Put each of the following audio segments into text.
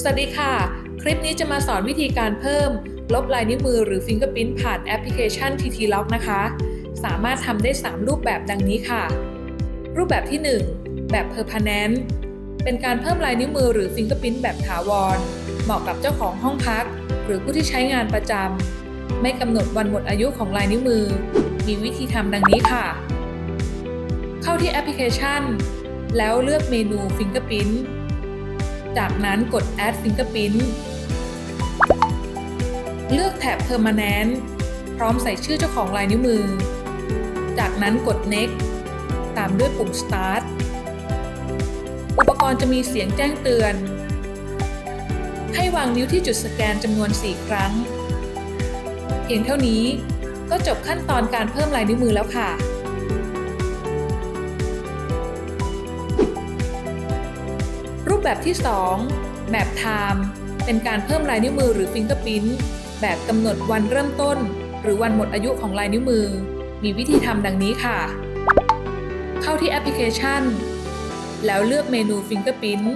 สวัสดีค่ะ คลิปนี้จะมาสอนวิธีการเพิ่ม ลบลายนิ้วมือหรือ Fingerprint ผ่านแอปพลิเคชัน TT Lock นะคะ สามารถทำได้ 3 รูปแบบดังนี้ค่ะ รูปแบบที่ 1 แบบ Permanent เป็นการเพิ่มลายนิ้วมือหรือ Fingerprint แบบถาวร เหมาะกับเจ้าของห้องพัก หรือผู้ที่ใช้งานประจำไม่กำหนดวันหมดอายุของลายนิ้วมือ มีวิธีทำดังนี้ค่ะ เข้าที่แอปพลิเคชัน แล้วเลือกเมนู Fingerprint จากนั้นกด Add Fingerprint เลือกแถบ Permanent พร้อมใส่ชื่อเจ้าของลายนิ้วมือ จากนั้นกด Next ตามด้วยปุ่ม Start อุปกรณ์จะมีเสียงแจ้งเตือน ให้วางนิ้วที่จุดสแกนจำนวน 4 ครั้ง เพียงเท่านี้ก็จบขั้นตอนการเพิ่มลายนิ้วมือแล้วค่ะ ปแบบที่2แบบ Time เป็นการเพิ่มลายนิ้วมือหรือ Fingerprint แบบกำหนดวันเริ่มต้น หรือวันหมดอายุของลายนิ้วมือ มีวิธีทำดังนี้ค่ะ เข้าที่แอปพลิเคชัน แล้วเลือกเมนู Fingerprint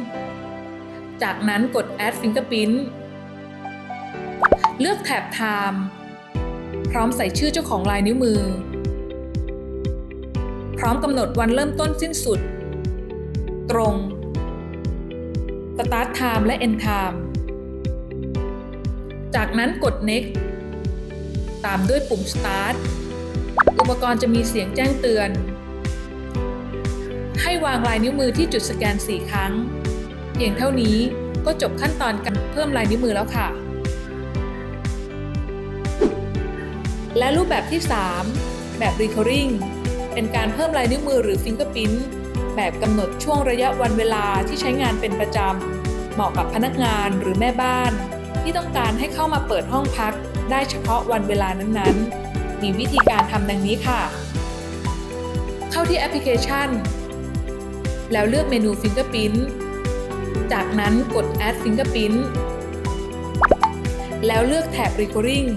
จากนั้นกด Add Fingerprint เลือกแถบ Time พร้อมใส่ชื่อเจ้าของลายนิ้วมือ พร้อมกำหนดวันเริ่มต้นสิ้นสุด ตรง Start Time และ End Time จากนั้นกด Next ตามด้วยปุ่ม Start อุปกรณ์จะมีเสียงแจ้งเตือน ให้วางลายนิ้วมือที่จุดสแกน 4 ครั้ง เพียงเท่านี้ก็จบขั้นตอนการเพิ่มลายนิ้วมือแล้วค่ะ และรูปแบบที่ 3 แบบ Recurring เป็นการเพิ่มลายนิ้วมือหรือ Fingerprint แบบกำหนดช่วงระยะวันเวลาที่ใช้งานเป็นประจำ เหมาะกับพนักงานหรือแม่บ้าน ที่ต้องการให้เข้ามาเปิดห้องพัก ได้เฉพาะวันเวลานั้นๆ มีวิธีการทำดังนี้ค่ะ เข้าที่แอปพลิเคชัน แล้วเลือกเมนู Fingerprint จากนั้นกด Add Fingerprint แล้วเลือกแถบ Recurring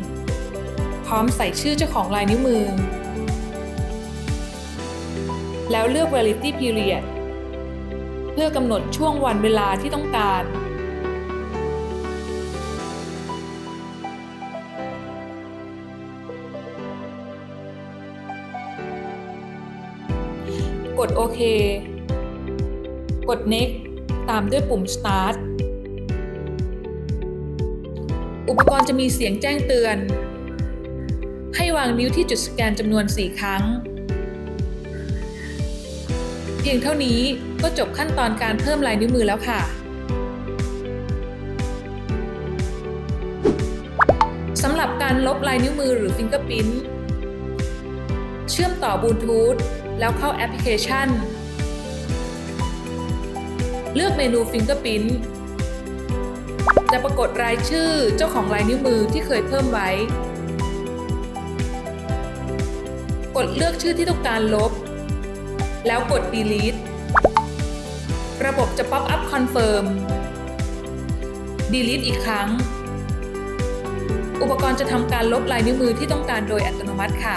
พร้อมใส่ชื่อเจ้าของลายนิ้วมือ แล้วเลือก Validity Period เพื่อกำหนดช่วงวันเวลาที่ต้องการ กดโอเค กด Next ตามด้วยปุ่ม Start อุปกรณ์จะมีเสียงแจ้งเตือน ให้วางนิ้วที่จุดสแกนจำนวน 4 ครั้ง เพียงเท่านี้ก็จบขั้นตอนการเพิ่มลายนิ้วมือแล้วค่ะสำหรับการลบลายนิ้วมือหรือ Fingerprint เชื่อมต่อบลูทูธแล้วเข้าแอปพลิเคชัน เลือกเมนู Fingerprint จะปรากฏรายชื่อเจ้าของลายนิ้วมือที่เคยเพิ่มไว้ กดเลือกชื่อที่ต้องการลบ แล้วกด delete ระบบจะ pop up confirm delete อีกครั้ง อุปกรณ์จะทำการลบลายนิ้วมือที่ต้องการโดยอัตโนมัติค่ะ